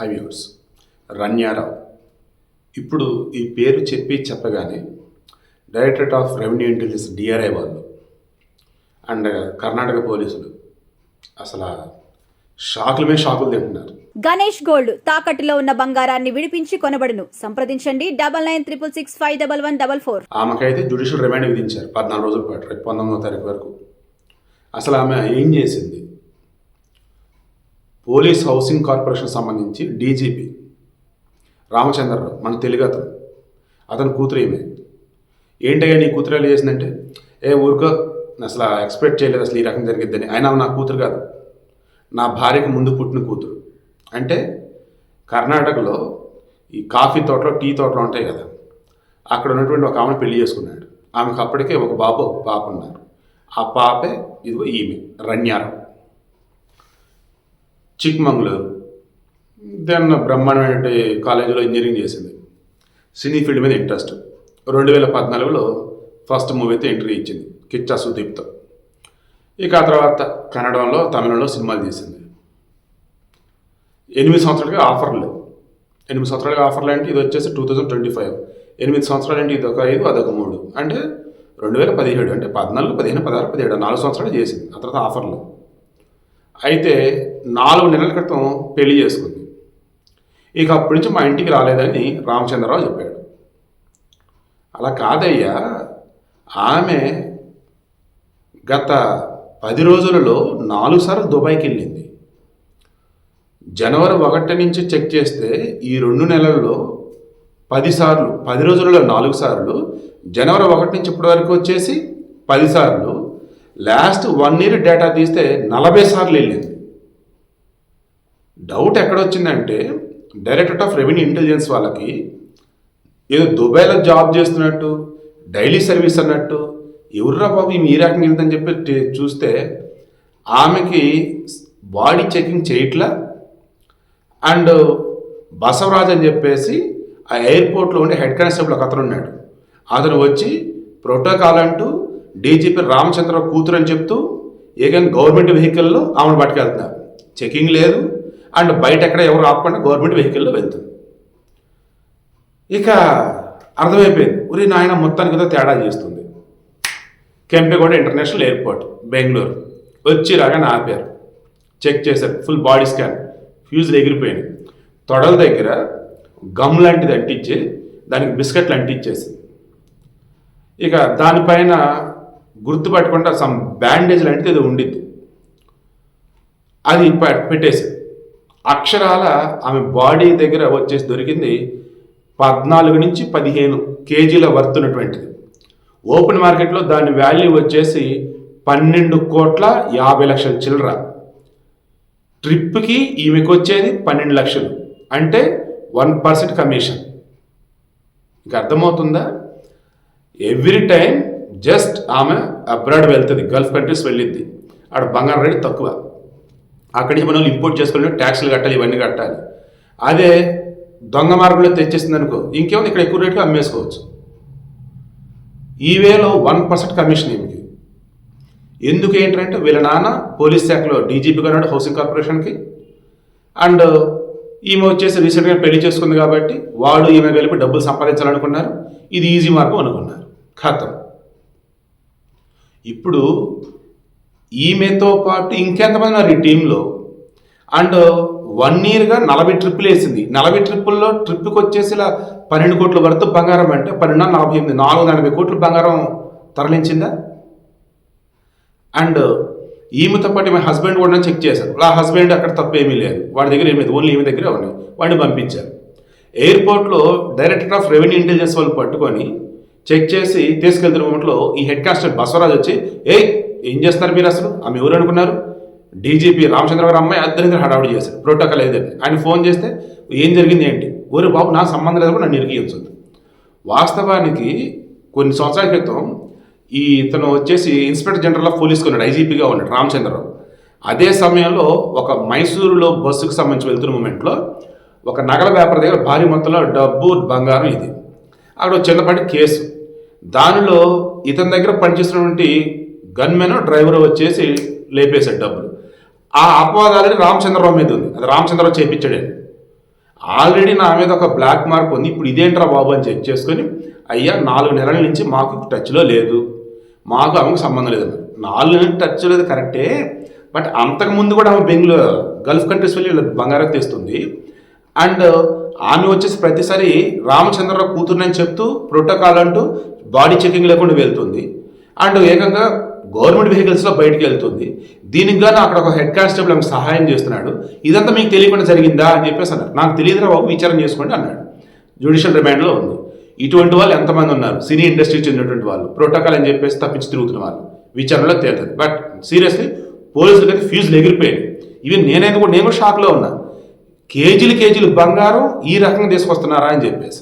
High viewers Ranya Rao ఇప్పుడు ఈ పేరు చెప్పి చెప్పగానే directorate of revenue intelligence DRI వాళ్ళు అండ్ కర్ణాటక పోలీసులు అసలు షాకుల మీద షాకులు తింటున్నారు. గణేష్ గోల్డ్ తాకట్టులో ఉన్న బంగారాన్ని విడిపించి కొనబడును. సంప్రదించండి double nine triple six five double one double four. ఆమెకైతే judicial remand విధించారు. పద్నాలుగు రోజుల పాటు రేపు పంతొమ్మిదవ తారీఖు వరకు. అసలు ఆమె ఏం చేసింది? పోలీస్ హౌసింగ్ కార్పొరేషన్ సంబంధించి డీజీపీ రామచంద్రరావు మన తెలుగు అతను. అతని కూతురు ఏమే ఏంటయ్యా నీ కూతురు ఎలా చేసిందంటే? ఏ ఊరికో అసలు ఎక్స్పెక్ట్ చేయలేదు అసలు ఈ రకం జరిగిద్దని. అయినా నా కూతురు కాదు. నా భార్యకు ముందు పుట్టిన కూతురు. అంటే కర్ణాటకలో ఈ కాఫీ తోటలో టీ తోటలు ఉంటాయి కదా. అక్కడ ఉన్నటువంటి ఒక ఆమెను పెళ్ళి చేసుకున్నాడు. ఆమెకు అప్పటికే ఒక బాబు పాప ఉన్నారు. ఆ పాపే ఇదిగో ఈమె రన్యారం చిక్మంగళూరు. దెన్ బ్రహ్మాండమైన కాలేజీలో ఇంజనీరింగ్ చేసింది. సినీ ఫీల్డ్ మీద ఇంట్రెస్ట్. రెండు వేల పద్నాలుగులో ఫస్ట్ మూవీతో ఎంట్రీ ఇచ్చింది కిచ్చా సుదీప్తో. ఇక ఆ తర్వాత కన్నడంలో తమిళంలో సినిమాలు తీసింది. ఎనిమిది సంవత్సరాలుగా ఆఫర్లు ఎనిమిది సంవత్సరాలుగా ఆఫర్లు అంటే ఇది వచ్చేసి టూ థౌజండ్ ట్వంటీ ఫైవ్. ఎనిమిది సంవత్సరాలు అంటే ఇది ఒక ఐదు అదొక మూడు. అంటే రెండు వేల పదిహేడు అంటే పద్నాలుగు పదిహేను పదహారు పదిహేడు నాలుగు సంవత్సరాలు చేసింది. ఆ తర్వాత ఆఫర్లు అయితే నాలుగు నెలల క్రితం పెళ్ళి చేసుకుంది. ఇక అప్పటి నుంచి మా ఇంటికి రాలేదని రామచంద్రరావు చెప్పాడు. అలా కాదయ్యా ఆమె గత పది రోజులలో నాలుగు సార్లు దుబాయ్కి వెళ్ళింది. జనవరి ఒకటి నుంచి చెక్ చేస్తే ఈ రెండు నెలల్లో పదిసార్లు పది రోజులలో నాలుగు సార్లు జనవరి ఒకటి నుంచి ఇప్పటి వరకు వచ్చేసి పదిసార్లు లాస్ట్ వన్ ఇయర్ డేటా తీస్తే నలభై సార్లు వెళ్ళింది. డౌట్ ఎక్కడొచ్చిందంటే డైరెక్టరేట్ ఆఫ్ రెవెన్యూ ఇంటెలిజెన్స్ వాళ్ళకి ఏదో దుబాయ్లో జాబ్ చేస్తున్నట్టు డైలీ సర్వీస్ అన్నట్టు ఎవర్రా బాబు ఈమె ఈ రకంగా వెళ్తుందని చెప్పి చూస్తే ఆమెకి బాడీ చెకింగ్ చేయట్లా అండ్ బసవరాజ్ అని చెప్పేసి ఆ ఎయిర్పోర్ట్లో ఉండే హెడ్ కానిస్టేబుల్ ఒక అతను ఉన్నాడు అతను వచ్చి ప్రోటోకాల్ అంటూ డీజీపీ రామచంద్ర కూతురు అని చెప్తూ ఏకంగా గవర్నమెంట్ వెహికల్లో ఆమెను పట్టుకెళ్తున్నారు. చెకింగ్ లేదు. అండ్ బయట ఎక్కడ ఎవరు ఆపకుండా గవర్నమెంట్ వెహికల్లో వెళ్తుంది. ఇక అర్థమైపోయింది. ఉరి నాయన మొత్తానికి కదా తేడా చేస్తుంది. Kempegowda international airport Bengaluru. వచ్చి రాగానే ఆపారు. చెక్ చేశారు. Full body scan. ఫ్యూజులు ఎగిరిపోయినాయి. తొడల దగ్గర గమ్ లాంటిది అంటించి దానికి బిస్కెట్లు అంటించేసి ఇక దానిపైన గుర్తుపట్టకుండా సమ్ బ్యాండేజ్ లాంటిది ఏదో ఉండిద్ది. అది పెట్టేసి అక్షరాల ఆమె బాడీ దగ్గర వచ్చేసి దొరికింది పద్నాలుగు నుంచి పదిహేను కేజీల వర్తున్నటువంటిది ఓపెన్ మార్కెట్లో దాని వాల్యూ వచ్చేసి పన్నెండు కోట్ల యాభై లక్షల చిల్లర. ట్రిప్కి ఈమెకు వచ్చేది పన్నెండు లక్షలు. అంటే వన్ పర్సెంట్ కమిషన్ ఇంకా అర్థమవుతుందా? ఎవ్రీ టైం జస్ట్ ఆమె అబ్రాడ్ వెళ్తుంది గల్ఫ్ కంట్రీస్ వెళ్ళిద్ది. ఆడ బంగారం రేటు తక్కువ. అక్కడి నుంచి మనం ఇంపోర్ట్ చేసుకుని ట్యాక్స్లు కట్టాలి ఇవన్నీ కట్టాలి. అదే దొంగ మార్గంలో తెచ్చేసింది అనుకో ఇంకేముంది ఇక్కడ ఎక్కువ రేటుగా అమ్మేసుకోవచ్చు. ఈవేలో వన్ పర్సెంట్ కమిషన్ ఈమెకి ఎందుకు ఏంటంటే వీళ్ళ నాన్న పోలీస్ శాఖలో డీజీపీగా ఉన్నాడు హౌసింగ్ కార్పొరేషన్కి. అండ్ ఈమె వచ్చేసి రీసెంట్గా పెళ్ళి చేసుకుంది కాబట్టి వాడు ఈమె కలిపి డబ్బులు సంపాదించాలనుకున్నారు. ఇది ఈజీ మార్గం అనుకున్నారు. ఖతం. ఇప్పుడు ఈమెతో పాటు ఇంకెంతమంది ఉన్నారు ఈ టీంలో? అండ్ వన్ ఇయర్గా నలభై ట్రిప్పులు వేసింది. నలభై ట్రిప్పుల్లో ట్రిప్కి వచ్చేసి ఇలా పన్నెండు కోట్ల వరకు బంగారం అంటే పన్నెండు నలభై ఎనిమిది నాలుగు నలభై కోట్లు బంగారం తరలించిందా? అండ్ ఈమెతో పాటు ఈమె హస్బెండ్ కూడా చెక్ చేశారు. ఆ హస్బెండ్ అక్కడ తప్పేమీ ఏమీ లేదు. వాడి దగ్గర ఏమీ లేదు. ఓన్లీ ఈమె దగ్గరే ఉన్నాయి వాడిని పంపించారు. ఎయిర్పోర్ట్లో డైరెక్టర్ ఆఫ్ రెవెన్యూ ఇంటెలిజెన్స్ వాళ్ళు పట్టుకొని చెక్ చేసి తీసుకెళ్తున్న మూమెంట్లో ఈ హెడ్ కాన్స్టేబుల్ బసవరాజ్ వచ్చి ఏ ఏం చేస్తారు మీరు అసలు? ఆమె ఎవరు అనుకున్నారు? డీజీపీ రామచంద్ర గారు అమ్మాయి అద్దరిద్దరు హడావుడి చేశారు. ప్రోటోకాల్ ఏదండి ఆయన ఫోన్ చేస్తే ఏం జరిగింది ఏంటి? ఓరే బాబు నా సంబంధం లేదు నన్ను ఇరికించదు వాస్తవానికి కొన్ని సంవత్సరాల క్రితం ఈ ఇతను వచ్చేసి ఇన్స్పెక్టర్ జనరల్ ఆఫ్ పోలీస్ ఉన్నాడు ఐజీపీగా ఉన్నాడు రామచంద్రరావు. అదే సమయంలో ఒక మైసూరులో బస్సుకు సంబంధించి వెళ్తున్న మూమెంట్లో ఒక నగల వ్యాపార దగ్గర భారీ మొత్తంలో డబ్బు బంగారం ఇది. అక్కడ చిన్నపాటి కేసు. దానిలో ఇతని దగ్గర పనిచేసినటువంటి గన్మెన్ డ్రైవర్ వచ్చేసి లేపేశాడు డబ్బులు. ఆ అపవాదాలని రామచంద్రరావు మీద ఉంది. అది రామచంద్రరావు చేపించాడు. ఆల్రెడీ నా మీద ఒక బ్లాక్ మార్క్ ఉంది. ఇప్పుడు ఇదేంట్రా బాబు అని చెక్ చేసుకొని అయ్యా నాలుగు నెలల నుంచి మాకు టచ్లో లేదు. మాకు ఆమెకు సంబంధం లేదు నాలుగు నెలలు టచ్ లేదు కరెక్టే. బట్ అంతకుముందు కూడా ఆమె బెంగళూరు గల్ఫ్ కంట్రీస్ వెళ్ళి బంగారం తెస్తుంది. అండ్ ఆమె వచ్చేసి ప్రతిసారి రామచంద్రరావు కూతురునని చెప్తూ ప్రోటోకాల్ అంటూ బాడీ చెకింగ్ లేకుండా వెళ్తుంది. అండ్ ఏకంగా గవర్నమెంట్ వెహికల్స్లో బయటికి వెళ్తుంది. దీనికి గాను అక్కడ ఒక హెడ్ కానిస్టేబుల్ ఆమె సహాయం చేస్తున్నాడు. ఇదంతా మీకు తెలియకుండా జరిగిందా అని చెప్పేసి అన్నారు. నాకు తెలియదురా బాబు విచారం చేసుకోండి అన్నాడు. జ్యుడిషియల్ రిమాండ్లో ఉంది. ఇటువంటి వాళ్ళు ఎంతమంది ఉన్నారు? సినీ ఇండస్ట్రీ చెందినటువంటి వాళ్ళు. ప్రోటోకాల్ అని చెప్పేసి తప్పించి తిరుగుతున్న వాళ్ళు. విచారణలో తేలుతుంది. బట్ సీరియస్లీ పోలీసులకి అయితే ఫీజులు ఎగిరిపోయాయి. ఇవి నేనైతే కూడా నేను కూడా షాక్లో ఉన్నా. కేజీలు కేజీలు బంగారం ఈ రకంగా తీసుకొస్తున్నారా అని చెప్పేసి.